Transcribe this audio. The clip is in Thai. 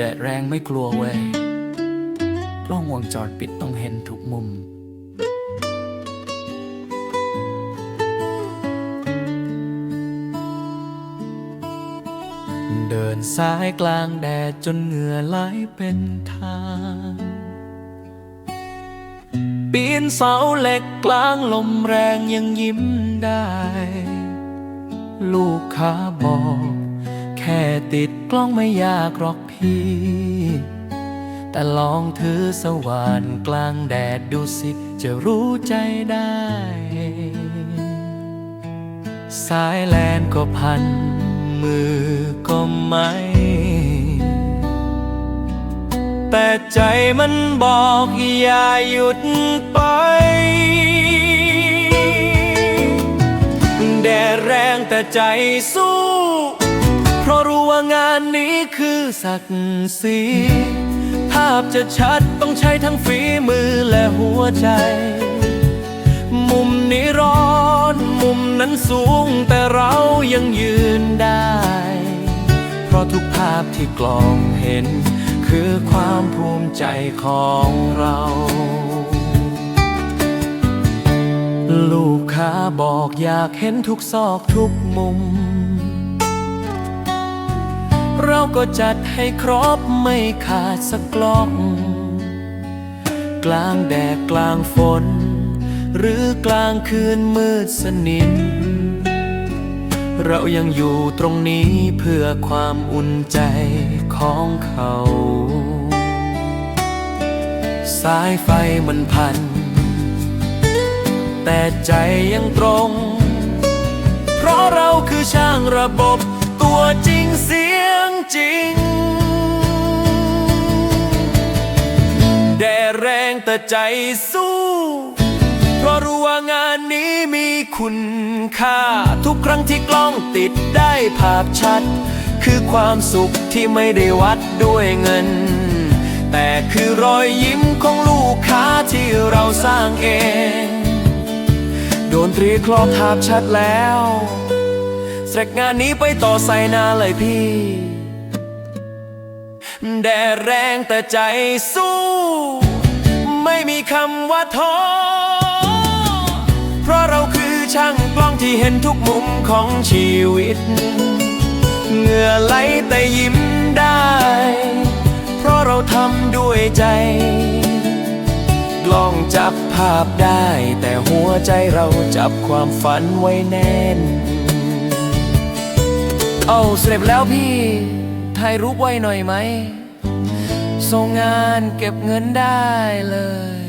แดดแรงไม่กลัวเว้ยกล้องวงจรปิดต้องเห็นทุกมุม เดินสายกลางแดดจนเหงื่อไหลเป็นทาง ปีนเสาเหล็กกลางลมแรงยังยิ้มได้ ลูกค้าบอก ค่ติดกล้องไม่ยากหรอกพี่ แต่ลองถือสว่านกลางแดดดูสิ จะรู้ใจได้ สายแลนก็พัน มือก็ไม่ แต่ใจมันบอกอย่าหยุดไปแดดแรงแต่ใจสู้ ราะรู้ว่างานนี้คือศักดิ์ศรีภาพจะชัดต้องใช้ทั้งฝีมือและหัวใจ มุมนี้ร้อนมุมนั้นสูงแต่เรายังยืนได้ เพราะทุกภาพที่กลองเห็น คือความภูมิใจของเราลูกค้าบอกอยากเห็นทุกซอกทุกมุม ก็จัดให้ครบไม่ขาดสักกล้อง กลางแดดกลางฝน หรือกลางคืนมืดสนิทเรายังอยู่ตรงนี้เพื่อความอุ่นใจของเขา สายไฟมันพัน แต่ใจยังตรง เพราะเราคือช่างระบบตัวจริงสียง จริง แดดแรงแต่ใจสู้ เพราะรู้ว่างานนี้มีคุณค่า ทุกครั้งที่กล้องติดได้ภาพชัด คือความสุขที่ไม่ได้วัดด้วยเงิน แต่คือรอยยิ้มของลูกค้าที่เราสร้างเอง โดนตรีคลอบภาพชัดแล้วเสร็จงานนี้ไปต่อใส่นาเลยพี่ แดดแรงแต่ใจสู้ ไม่มีคำว่าท้อ เพราะเราคือช่างกล้องที่เห็นทุกมุมของชีวิต เหงื่อไหลแต่ยิ้มได้ เพราะเราทำด้วยใจ กล้องจับภาพได้ แต่หัวใจเราจับความฝันไว้แน่น เอาเสร็จแล้วพี่ ถ่ายรูปไว้หน่อยไหม ส่งงานเก็บเงินได้เลย